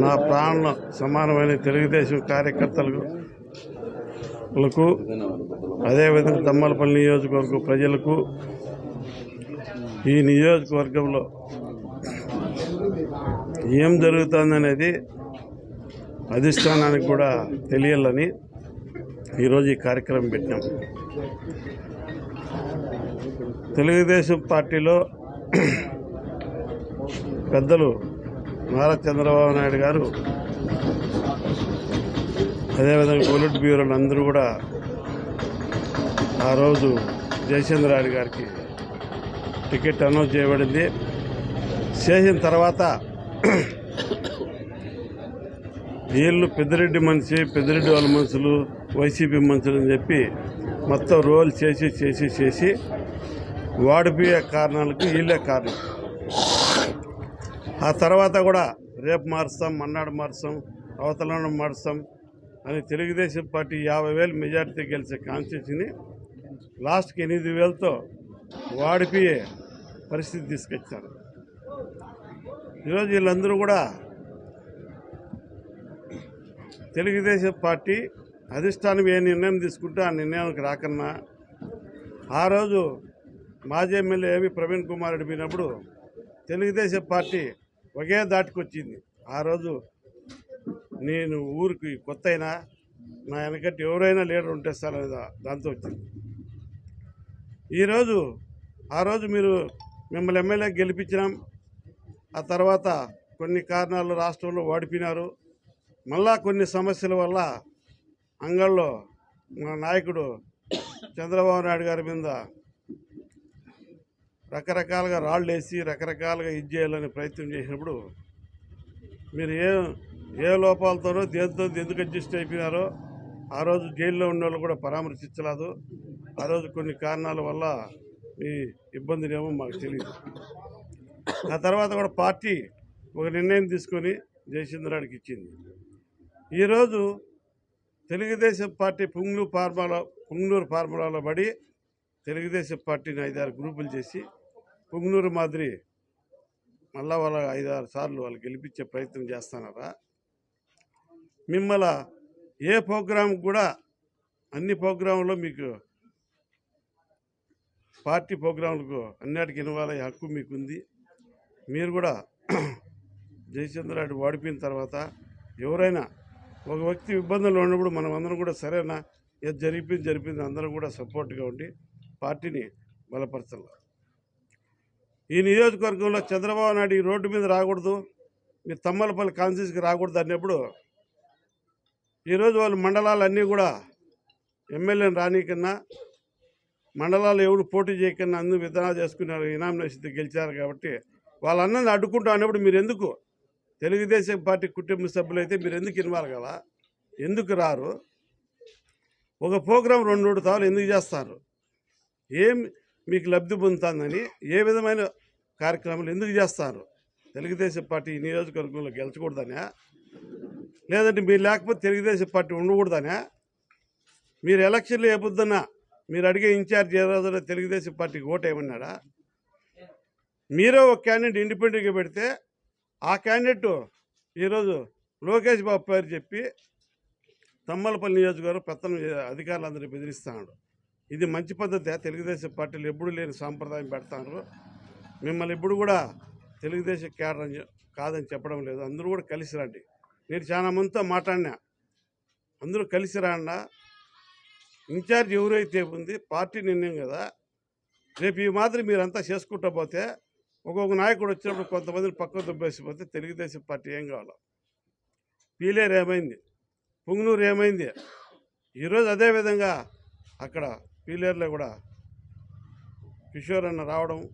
నా ప్రాణ సమానమైన తెలుగుదేశం కార్యకర్తలకు అదేవిధంగా తమ్మలపల్లి నియోజకవర్గ ప్రజలకు ఈ నియోజకవర్గంలో ఏం జరుగుతుందనేది అధిష్టానానికి కూడా తెలియాలని ఈరోజు ఈ కార్యక్రమం పెట్టినాం. తెలుగుదేశం పార్టీలో పెద్దలు నారా చంద్రబాబు నాయుడు గారు. అదేవిధంగా పొలిట్ బ్యూరోలు అందరూ కూడా ఆ రోజు జయచంద్ర రెడ్డి గారికి టికెట్ అనౌన్స్ చేయబడింది. చేసిన తర్వాత వీళ్ళు పెద్దిరెడ్డి మనిషి పెద్దిరెడ్డి వాళ్ళ మనుషులు వైసీపీ మనుషులు అని చెప్పి మొత్తం రోల్ చేసి చేసి చేసి వాడిపోయే కారణాలకు వీళ్ళే కారణం. ఆ తర్వాత కూడా రేపు మారుస్తాం మన్నాడు మారుస్తాం అవతల మారుస్తాం అని తెలుగుదేశం పార్టీ యాభై వేలు మెజార్టీ గెలిచే కాన్స్టిట్యూన్సీని లాస్ట్కి ఎనిమిది వేలతో వాడిపోయే పరిస్థితి తీసుకొచ్చారు. ఈరోజు వీళ్ళందరూ కూడా తెలుగుదేశం పార్టీ అధిష్టానం ఏ నిర్ణయం తీసుకుంటే ఆ నిర్ణయానికి రాకన్నా ఆ రోజు మాజీ ఎమ్మెల్యే ఏవి ప్రవీణ్ కుమార్ రెడ్డి పోయినప్పుడు తెలుగుదేశం పార్టీ ఒకే దాటికి వచ్చింది ఆ రోజు నేను ఊరికి కొత్త అయినా నా వెనకట్టి ఎవరైనా లీడర్ ఉంటే సార్ దాంతో వచ్చింది. ఈరోజు ఆ రోజు మీరు మిమ్మల్ని ఎమ్మెల్యే గెలిపించినాం. ఆ తర్వాత కొన్ని కారణాలు రాష్ట్రంలో ఓడిపినారు మళ్ళా కొన్ని సమస్యల వల్ల అంగళ్ళలో మా నాయకుడు చంద్రబాబు నాయుడు గారి మీద రకరకాలుగా రాళ్ళు వేసి రకరకాలుగా ఇది చేయాలని ప్రయత్నం చేసినప్పుడు మీరు ఏ ఏ లోపాలతోనో దేంతో ఎందుకు అడ్జస్ట్ అయిపోయినారో ఆ రోజు జైల్లో ఉన్న వాళ్ళు కూడా పరామర్శించలేదు. ఆ రోజు కొన్ని కారణాల వల్ల మీ ఇబ్బందులేమో మాకు తెలియదు ఆ తర్వాత కూడా పార్టీ ఒక నిర్ణయం తీసుకొని జయచంద్రాడికి ఇచ్చింది. ఈరోజు తెలుగుదేశం పార్టీ పుంగ్లూరు ఫార్మాలో పుంగ్లూరు ఫార్ములాలో పడి తెలుగుదేశం పార్టీని ఐదారు గ్రూపులు చేసి పుంగ్నూరు మాదిరి మళ్ళా వాళ్ళ ఐదారు సార్లు వాళ్ళు గెలిపించే ప్రయత్నం చేస్తున్నారా? మిమ్మల్ని ఏ ప్రోగ్రాం కూడా అన్ని ప్రోగ్రాంలో మీకు పార్టీ ప్రోగ్రాంలకు అన్నిటికి ఇన్వాల్వ్ హక్కు మీకుంది. మీరు కూడా జయచంద్రరెడ్డి ఓడిపోయిన తర్వాత ఎవరైనా ఒక వ్యక్తి ఇబ్బందులు ఉన్నప్పుడు మనం అందరం కూడా సరేనా? ఏది జరిపింది జరిపింది అందరం కూడా సపోర్ట్గా ఉండి పార్టీని బలపరచాలి. ఈ నియోజకవర్గంలో చంద్రబాబు నాయుడు ఈ రోడ్డు మీద రాకూడదు మీ తమ్మలపల్లి కాన్స్టిట్యూన్సీకి రాకూడదు అన్నప్పుడు ఈరోజు వాళ్ళు మండలాలన్నీ కూడా ఎమ్మెల్యేని రానీకన్నా మండలాలు ఎవరు పోటీ చేయకన్నా అందరూ విధానాలు చేసుకున్నారు ఇనామినేషన్ గెలిచారు కాబట్టి వాళ్ళందరిని అడ్డుకుంటా అన్నప్పుడు మీరు ఎందుకు తెలుగుదేశం పార్టీ కుటుంబ సభ్యులు అయితే మీరు ఎందుకు ఇన్వాల్వ్ కదా ఎందుకు రారు? ఒక ప్రోగ్రాం రెండు మూడు సార్లు ఎందుకు చేస్తారు? ఏం మీకు లబ్ధి పొందుతుందని ఏ విధమైన కార్యక్రమాలు ఎందుకు చేస్తారు? తెలుగుదేశం పార్టీ నియోజకవర్గంలో గెలచకూడదనే? లేదంటే మీరు లేకపోతే తెలుగుదేశం పార్టీ ఉండకూడదనే? మీరు ఎలక్షన్లు ఏ పొద్దున్న మీరు అడిగే ఇన్ఛార్జ్ ఏ రోజున తెలుగుదేశం పార్టీకి ఓటు ఏమన్నాడా మీరే ఒక క్యాండిడేట్ ఇండిపెండెంట్గా పెడితే ఆ క్యాండిడేట్ ఈరోజు లోకేష్ బాబు పేరు చెప్పి తమ్మలపల్లి నియోజకవర్గం పెత్తనం అధికారులు అధికారులందరినీ బెదిరిస్తున్నాడు ఇది మంచి పద్ధతి. తెలుగుదేశం పార్టీలు ఎప్పుడు లేని సాంప్రదాయం పెడతారు మిమ్మల్ని ఎప్పుడు కూడా తెలుగుదేశం క్యాడర్ అని కాదని చెప్పడం లేదు. అందరూ కూడా కలిసి రండి. నేను చాలా మందితో మాట్లాడినా. అందరూ కలిసి రాండా. ఇన్ఛార్జ్ ఎవరైతే ఉంది పార్టీ నిర్ణయం కదా. రేపు ఈ మాదిరి మీరంతా చేసుకుంటా పోతే ఒక్కొక్క నాయకుడు వచ్చినప్పుడు కొంతమందిని పక్కకు దుబ్బేసిపోతే తెలుగుదేశం పార్టీ ఏం కావాలి. పీలేరు ఏమైంది? పుంగనూరు ఏమైంది? ఈరోజు అదేవిధంగా అక్కడ పీలియర్లో కూడా కిషోర్ అన్న రావడం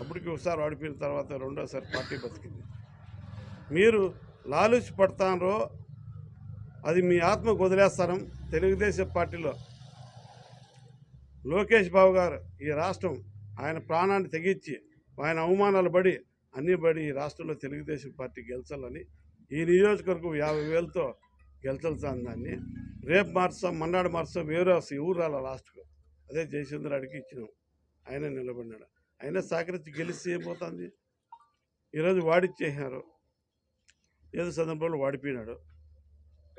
అప్పటికి ఒకసారి ఆడిపోయిన తర్వాత రెండోసారి పార్టీ బతికింది. మీరు లాలూచి పడతానో అది మీ ఆత్మకు వదిలేస్తారం తెలుగుదేశం పార్టీలో. లోకేష్ బాబు గారు ఈ రాష్ట్రం ఆయన ప్రాణాన్ని తెగించి ఆయన అవమానాలు పడి అన్నీ పడి ఈ రాష్ట్రంలో తెలుగుదేశం పార్టీ గెలిచాలని ఈ నియోజకవర్గం యాభై వేలతో గెలిచాల్సిన దాన్ని. రేపు మార్చాం మన్నాడు మార్చాం వేరే ఊరు రాల లాస్ట్కు. అదే జయచంద్రాడికి ఇచ్చినాం. ఆయన నిలబడినాడు. ఆయన సహకరించి గెలిచి ఏమవుతుంది? ఈరోజు వాడిచ్చేసినారు ఏదో సందర్భంలో వాడిపోయినాడు.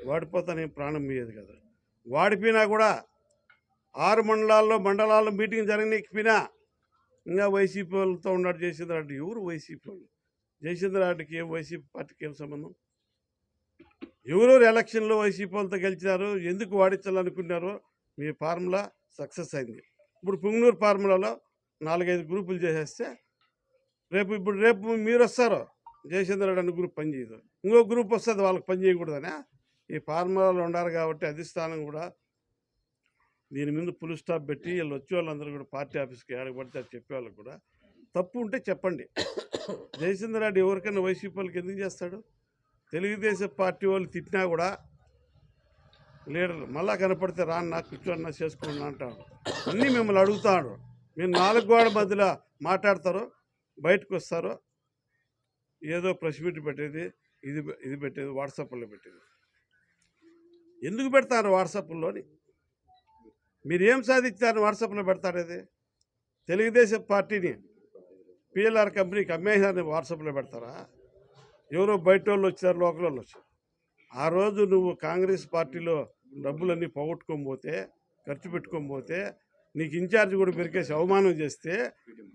వాడిపోతానే ప్రాణం మీయేది కదా. వాడిపోయినా కూడా ఆరు మండలాల్లో మండలాల్లో మీటింగ్ జరగనీకపోయినా ఇంకా వైసీపీ వాళ్ళతో ఉన్నాడు జయచంద్ర రెడ్డి. ఎవరు వైసీపీ వాళ్ళు? జయచంద్ర రెడ్డికి ఏం వైసీపీ పార్టీకి ఏం సంబంధం? ఎవరెవరు ఎలక్షన్లో వైసీపీ వాళ్ళతో గెలిచినారు ఎందుకు వాడించాలనుకున్నారో మీ ఫార్ములా సక్సెస్ అయింది. ఇప్పుడు పుంగనూరు ఫార్ములాలో నాలుగైదు గ్రూపులు చేసేస్తే రేపు ఇప్పుడు రేపు మీరు వస్తారు జయచంద్ర రెడ్డి గ్రూప్ పనిచేయదు. ఇంకో గ్రూప్ వస్తుంది వాళ్ళకి పని చేయకూడదనే ఈ ఫార్ములాలో ఉన్నారు కాబట్టి అధిష్టానం కూడా దీని మీద ఫుల్ స్టాప్ పెట్టి వీళ్ళు వచ్చే వాళ్ళందరూ కూడా పార్టీ ఆఫీస్కి ఏడబడితే అది కూడా తప్పు ఉంటే చెప్పండి. జయచంద్ర రెడ్డి ఎవరికైనా వైసీపీ వాళ్ళకి ఎందుకు చేస్తాడు? తెలుగుదేశం పార్టీ వాళ్ళు తిట్టినా కూడా లీడర్ మళ్ళా కనపడితే రాను నాకు కూర్చొని చేసుకోండి అంటాడు. అన్నీ మిమ్మల్ని అడుగుతాడు. మీరు నాలుగు గోడ మధ్యలో మాట్లాడతారు బయటకు వస్తారు ఏదో ప్రెస్ మీట్ పెట్టేది ఇది ఇది పెట్టేది వాట్సాప్లో పెట్టేది. ఎందుకు పెడతారు వాట్సాప్లోని మీరు ఏం సాధించారు వాట్సాప్లో పెడతారు ఇది? తెలుగుదేశం పార్టీని పిఎల్ఆర్ కంపెనీకి అమ్మేసారని వాట్సాప్లో పెడతారా? ఎవరో బయట వాళ్ళు వచ్చారు లోకల్ వాళ్ళు వచ్చారు. ఆ రోజు నువ్వు కాంగ్రెస్ పార్టీలో డబ్బులన్నీ పోగొట్టుకొని పోతే ఖర్చు పెట్టుకొని పోతే నీకు ఇన్ఛార్జ్ కూడా పెరికేసి అవమానం చేస్తే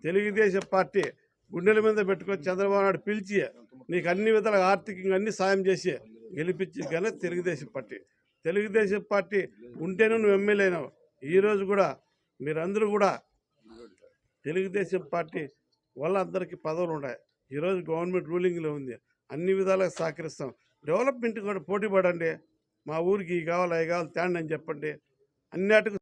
తెలుగుదేశం పార్టీ గుండెల మీద పెట్టుకొని చంద్రబాబు నాయుడు పిలిచి నీకు అన్ని విధాలుగా ఆర్థికంగా అన్ని సాయం చేసి గెలిపించి కానీ తెలుగుదేశం పార్టీ. తెలుగుదేశం పార్టీ ఉంటేనే నువ్వు ఎమ్మెల్యే అయినావు. ఈరోజు కూడా మీరందరూ కూడా తెలుగుదేశం పార్టీ వల్ల అందరికీ పదవులు ఉన్నాయి. ఈరోజు గవర్నమెంట్ రూలింగ్లో ఉంది. అన్ని విధాలుగా సహకరిస్తాం. డెవలప్మెంట్ కూడా పోటీ పడండి. మా ఊరికి ఇవి కావాలి అవి కావాలి తేండి అని చెప్పండి. అన్నిటికి